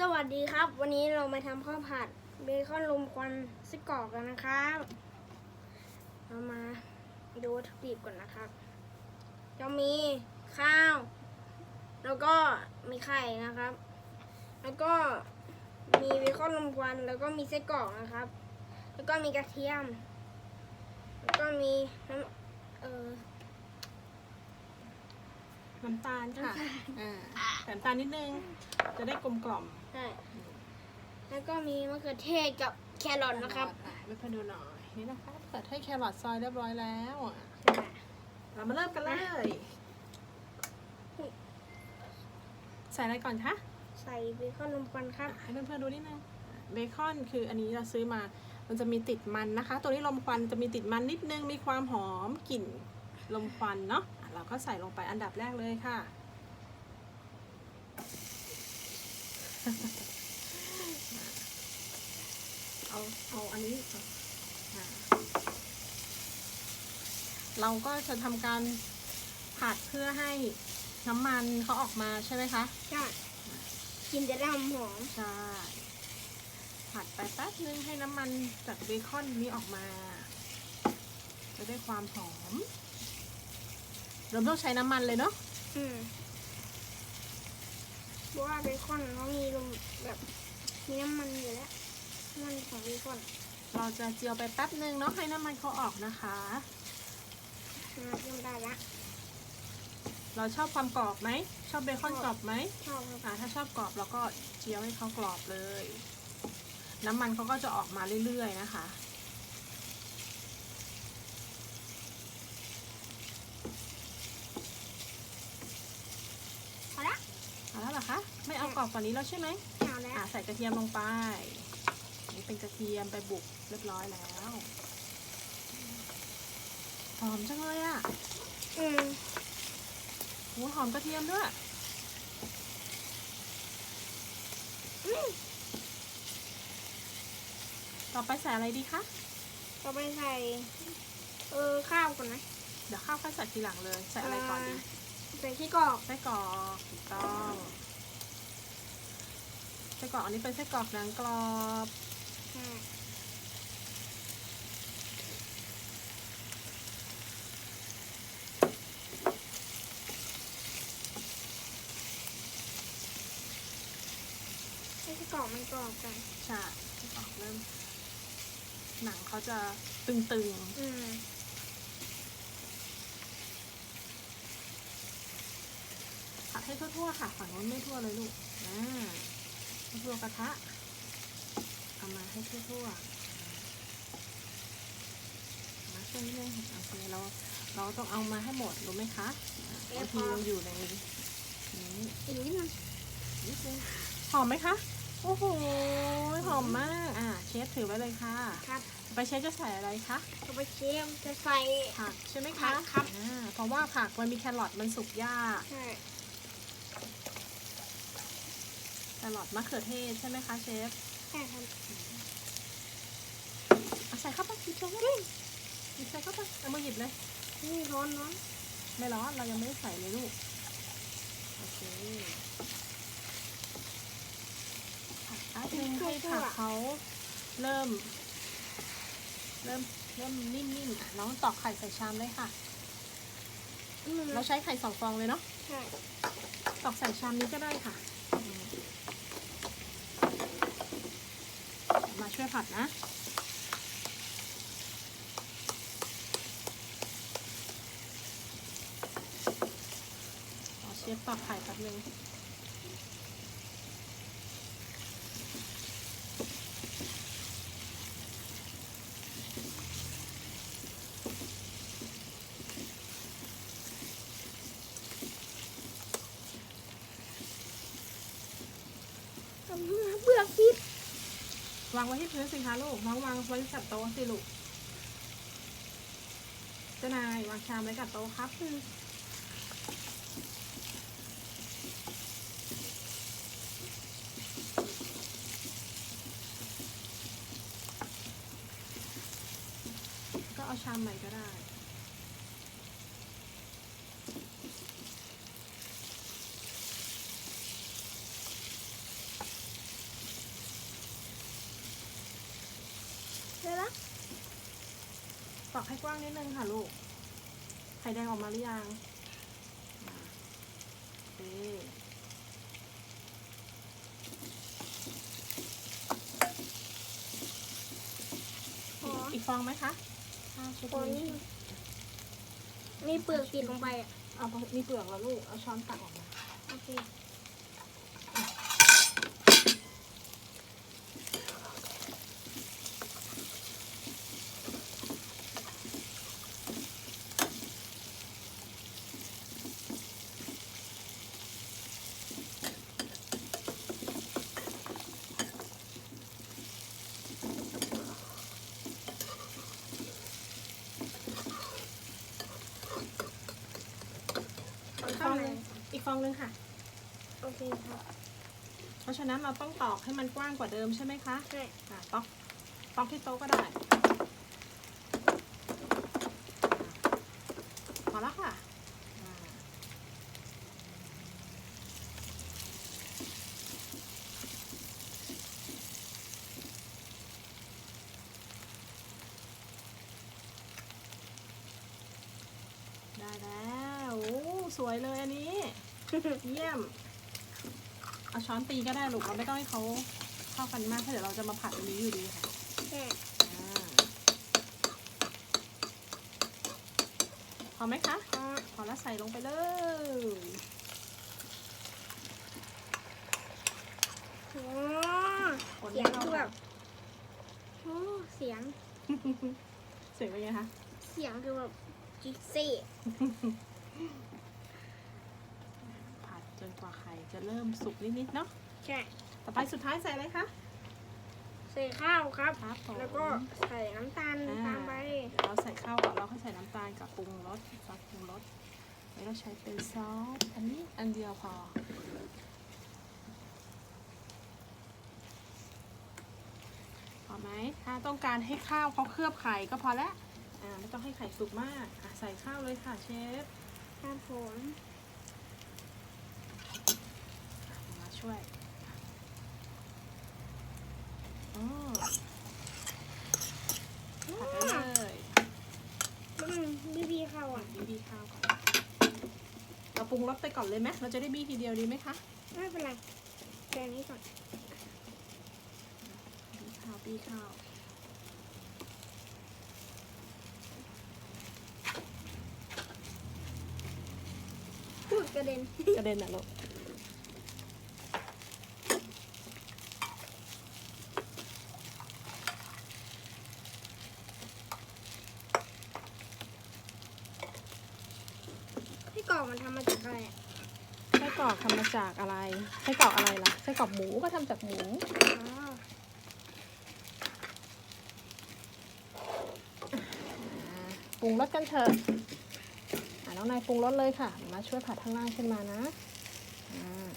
สวัสดีครับ วันนี้เรามาทำข้าวผัดเบคอนลมควันไส้กรอกกันนะครับ เรามาดูวัตถุดิบก่อนนะครับ จะมีข้าว แล้วก็มีไข่นะครับ แล้วก็มีเบคอนลมควัน แล้วก็มีไส้กรอกนะครับ แล้วก็มีกระเทียม แล้วก็มีน้ำเออ น้ำตาลค่ะอ่าแต่น้ำตาลนิดนึง จะได้กลมกล่อมใช่แล้วก็มีมะเขือเทศกับแครอทนะครับอ่ไม่พอดูหน่อย นี่นะคะเปิดให้แครอทซอยเรียบร้อยแล้วอะใช่เรามาเริ่มกันเลย ใส่อะไรก่อนคะ ใส่เบคอนลมควันครับ ให้เพื่อนๆดูนิดนึงเบคอนคืออันนี้เราซื้อมา มันจะมีติดมันนะคะ ตัวนี้ลมควันจะมีติดมันนิดนึง มีความหอมกลิ่นลมควันเนาะอะ เราก็ใส่ลงไปอันดับแรกเลยค่ะ เอาเอาอันนี้ก่อนอะเราก็จะทำการผัดเพื่อให้น้ำมันเขาออกมาใช่ไหมคะ ใช่กินจะได้หอมหอมใช่ผัดไปแป๊บนึงให้น้ำมันจากเบคอนนี้ออกมา จะได้ความหอม เราต้องใช้น้ำมันเลยเนาะอืมเพราะว่าเบคอนเขามีลมแบบมีน้ำมันอยู่แล้วน้ำมันของเบคอนเราจะเจียวไปแป๊บนึงเนาะให้น้ำมันเขาออกนะคะมาเริ่มได้ละเราชอบความกรอบไหมชอบเบคอนกรอบไหมชอบครับอ่าถ้าชอบกรอบเราก็เจียวให้เขากรอบเลย น้ำมันเขาก็จะออกมาเรื่อยๆนะคะพอละ เอาแล้วเหรอคะ ไม่เอา กรอบกว่านี้แล้วใช่ไหมเอาแล้วอะใส่กระเทียมลงไป นี่เป็นกระเทียมไปบุกเรียบร้อยแล้วหอมจังเลยอะอืมโหหอมกระเทียมด้วยอืมต่อไปใส่อะไรดีคะ ต่อไปใส่ เออข้าวก่อนนะเดี๋ยวข้าวค่อยใส่ทีหลังเลย ใส่อะไรก่อนดี ใส่ที่กรอกไส้กรอกถูกต้อง ไส้กรอกอันนี้เป็นไส้กรอกหนังกรอบอ่าให้ที่กรอกมันกรอบกันใช่ไส้กรอกเริ่มหนังเขาจะตึงอืมๆผัดให้ทั่วๆค่ะ ฝั่งนู้นไม่ทั่วเลยลูกอ่า ทั่วๆกระทะ เอามาให้ทั่วๆมาช่วยนิดนึงโอเคเราเราต้องเอามาให้หมดรู้ไหมคะบางทีมันอยู่ในนี้อีกนิดนึงนิดนึงหอมไหมคะ โอ้โห หอมมาก อ่าเชฟถือไว้เลยค่ะ ครับ ไปเชฟจะใส่อะไรคะต่อไปเชฟจะใส่ผักใช่ไหมผัคะกครับอ่าเพราะว่าผักมันมีแครอทมันสุกยาก ใช่ แค รอทมะเขือเทศใช่ไหมคะเชฟใช่ครับเอาใส่เข้าไปหยิบใส่เข้าไปหยิบใส่เข้าไปเอามาหยิบเลยนี่ร้อนร้อนไม่ร้อนเรายังไม่ได้ใส่เลยลูกโอเคผัดแป๊บนึงให้ผักเขาเริ่ม เริ่มเริ่มนิ่มๆอะน้องตอกไข่ใส่ชามเลยค่ะอืมเราใช้ไข่สองฟองเลยเนาะใช่ตอกใส่ชามนี้ก็ได้ค่ะอืมมา ช่วยผัดนะ ขอเชฟปอกไข่แป๊บนึง เบื่อคิด วางไว้ที่พื้นสิคะลูกน้องวางไว้กับโต๊ะสิลูกเจ้านาย วางชามไว้กับโต๊ะครับก็เอาชามใหม่ก็ได้ได้ละ ตอกให้กว้างนิดนึงค่ะลูก ไข่แดงออกมาหรือยังอ่าโอเคอ๋ออีกฟองไหมคะข้าวชุดตอนนี้นี้ มีเปลือกติดลงไปอะ เอามีเปลือกแล้วลูก เอาช้อนตักออกมา โอเค อีกฟองหนึงค่ะ โอเคครับ เพราะฉะนั้นเราต้องตอกให้มันกว้างกว่าเดิมใช่ไหมคะใช่อะตอกตอกที่โต๊ะก็ได้พอแล้วค่ะอ่าได้แล้วโอ้สวยเลยอันนี้ เยี่ยม เอาช้อนตีก็ได้ลูกเราไม่ต้องให้เขาเข้ากันมากเพราะเดี๋ยวเราจะมาผัดอันนี้อยู่ดีค่ะใช่อ่าพอไหมคะอ๋อพอแล้วใส่ลงไปเลย โอ้คนเสีให้ยงเข้าคือแบกับโอ้เสียงเสียงเป็นไงคะ เสียงคือแบบจิกซี่ผัดจน กว่าไข่จะเริ่มสุกนิดๆเนาะใช่ต่อไปสุดท้ายใส่อะไรคะ ใส่ข้าวครับ ครับผมแล้วก็ใส่น้ำตาลอ่า ตามไปเดี๋ยวเราใส่ข้าวก่อนเราค่อยใส่น้ำตาลกับปรุงรสซอสปรุงรสแล้วเราใช้เป็นซอสอันนี้อันเดียวพอพอไหมถ้าต้องการให้ข้าวเขาเคลือบไข่ก็พอแล้วอ่าไม่ต้องให้ไข่สุกมากอะใส่ข้าวเลยค่ะเชฟ ครับผม มา ช่วยอ๋อผัดได้เลยแล้วมันบีบีเข้าอะบีบีข้าวก่อนเราปรุงรสไปก่อนเลยไหมเราจะได้บี้ทีเดียวดีไหมคะไม่เป็นไรแค่นี้ก่อนบี้ข้าวบี้ข้าวพูดกระเด็นกระเด็นอะลูก รอกมันทำมาจากอะไรอะไส้กรอกทำมาจากอะไรไส้กรอกอะไรล่ะไส้กรอกหมูก็ทำจากหมู อ๋ออ่าปรุงรสกันเถอะอ่าน้องนายปรุงรสเลยค่ะ มาช่วยผัดข้างล่างขึ้นมานะอ่า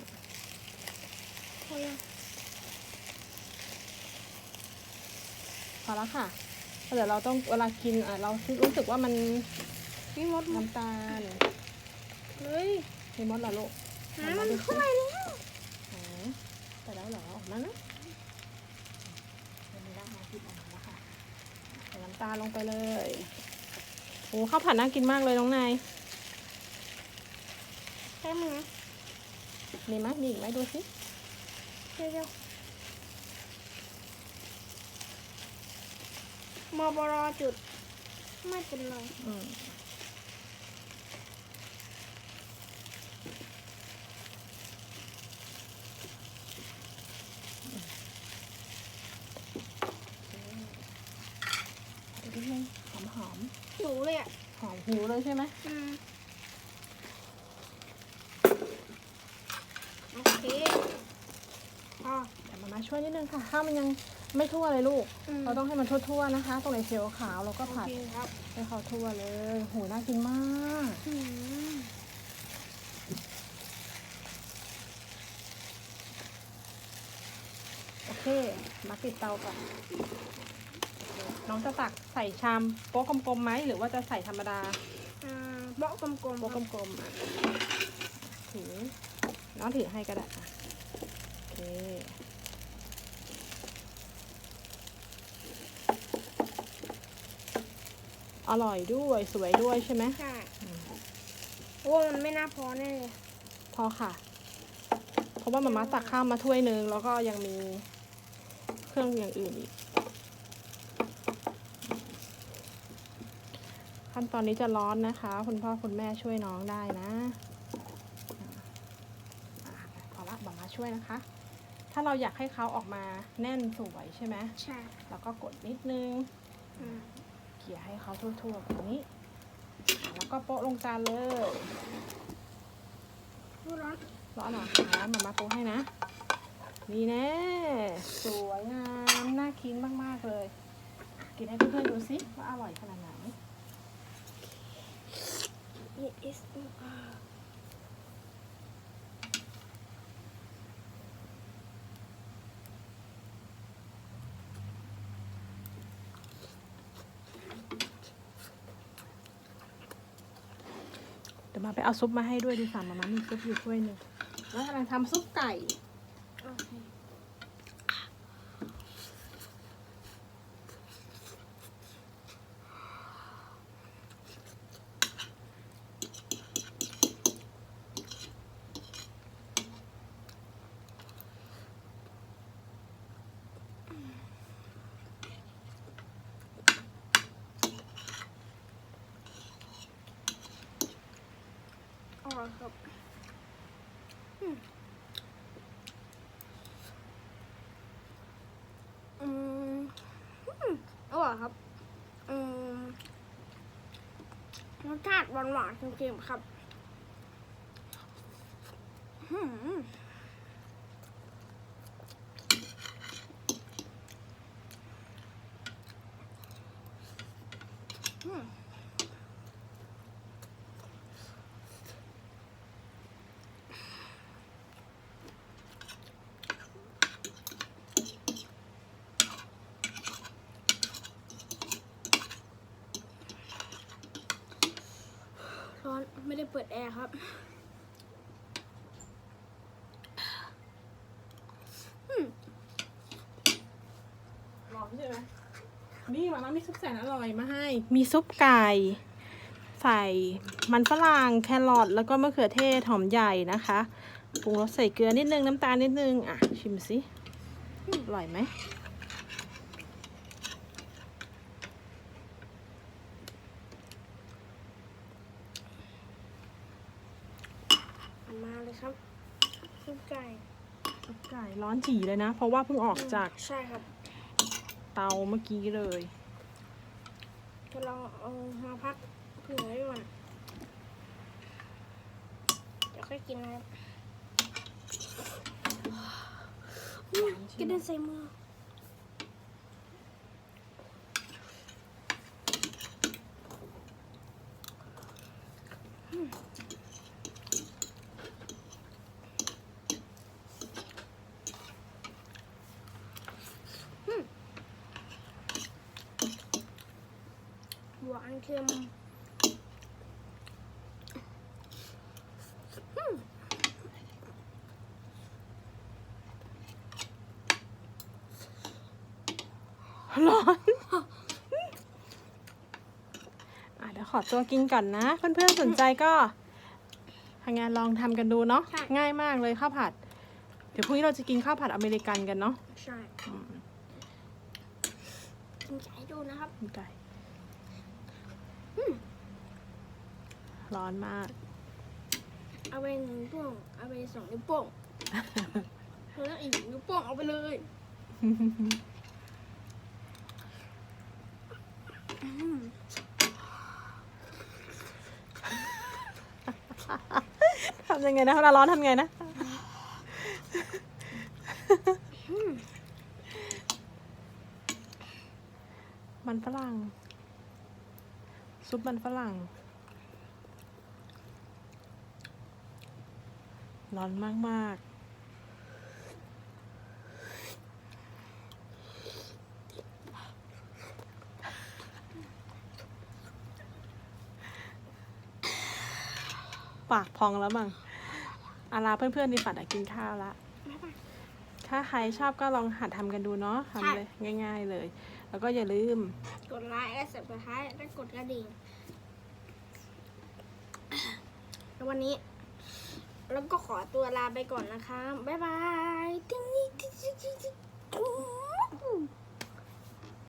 โอ้ยพอแล้วค่ะเดี๋ยวเราต้องเวลากินอะเรารู้สึกว่ามันมีมดมดน้ำตาล เฮ้ยมีมดเหรอลูกหามันเข้าไปแล้วอ๋อแต่แล้วเหรอออกมานะไม่ได้มาที่ออกมาแล้วค่ะใส่น้ำตาลลงไปเลยโอ้ข้าวผัดน่ากินมากเลยน้องนายใช่ไหมมีไหมมีอีกไหมดูสิเดี๋ยวเดี๋ยวมบรจุด ไม่เป็นไรอืมเดี๋ยวนิดนึงหอมหอม หนูเลยอะ หอมหิวเลยใช่ไหมอืมโอเคพอแต่มามาช่วยนิดนึงค่ะ ข้าวมันยังไม่ทั่วเลยลูก มเราต้องให้มันทั่วๆนะคะ ตรงไหนเขียวขาวเราก็โอผัดเคครับให้เขาทั่วเลยโหน่ากินมาก อืมโอเค มาปิดเตาก่อน น้องจะตักใส่ชามโป๊ะกลมๆไหมหรือว่าจะใส่ธรรมดาอ่าเบาะกลมๆโป๊ะครับกลมๆอะถือน้องถือให้ก็ได้อะโอเคอร่อยด้วยสวยด้วยใช่ไหมใช่อืมโอ้มันไม่น่าพอแน่เลยพอค่ะ เพราะว่ามาม่าตักข้าวมาถ้วยหนึ่งแล้วก็ยังมีเครื่องอย่างอื่นอีก ขั้นตอนนี้จะร้อนนะคะ คุณพ่อคุณแม่ช่วยน้องได้นะอะพอละมาม่าช่วยนะคะ ถ้าเราอยากให้เขาออกมาแน่นสวยใช่ไหมใช่แล้วก็กดนิดนึงอืมเขี่ยให้เขาทั่วๆแบบนี้ แล้วก็โปะลงจานเลยพูดร้อนร้อนเหรออะมามาโปะให้นะนี่แน่สวยงามน่ากินมากๆเลย กินให้เพื่อนๆดูสิว่าอร่อยขนาดไหน ASMR เดี๋ยวมาไปเอาซุปมาให้ด้วยดีสามมามามีซุปอยู่ถ้วยหนึ่งแล้วกำลังทำซุปไก่ อร่อยครับอืมอร่อยครับ อืมรสชาติหวานหวานๆเค็มๆครับ อืมอืม ร้อนไม่ได้ เปิดแอร์ครับร้อนใช่ไหมนี่มามามีซุปแสนอร่อยมาให้ มีซุปไก่ ใส่มันฝรั่งแครอทแล้วก็มะเขือเทศหอมใหญ่นะคะปรุงรสใส่เกลือนิดนึงน้ำตาลนิดนึง อะ ชิมสิอร่อยไหม มาเลยครับซุปไก่ซุปไก่ร้อนจี่เลยนะ เพราะว่าเพิ่งออกจากใช่ครับ เตาเมื่อกี้เลยจะลองเอามาพักเผื่อไว้ก่อนเดี๋ยวค่อยกินนะครับอุ๊ยกระเด็นใส่มือ หวานเค็มอืมร้อนอะเดี๋ยวขอตัวกินก่อนนะ เพื่อนๆสนใจก็ทางงานลองทำกันดูเนาะง่ายมากเลยข้าวผัด เดี๋ยวพรุ่งนี้เราจะกินข้าวผัดอเมริกันกันเนาะใช่อืมกินไก่ดูนะครับ ไก่ ร้อนมาก เอาไปหนึ่งนิ้วโป้งเอาไปสองนิ้วโป้งแล้วอีกนิ้วโป้งเอาไปเลยอืมทำยังไงนะเวลาร้อนทำไงนะมันฝรั่ง ซุปมันฝรั่ง ร้อนมาก ๆปากพองแล้วมั้งอาลาเพื่อนๆในฝันอะกินข้าวละ ถ้าใครชอบก็ลองหัดทำกันดูเนาะทำเลยง่าย ๆเลย แล้วก็อย่าลืม กดไลค์และสับสไครต์และกดกระดิ่ง แล้ววันนี้ แล้วก็ขอตัวลาไปก่อนนะคะ บ๊ายบาย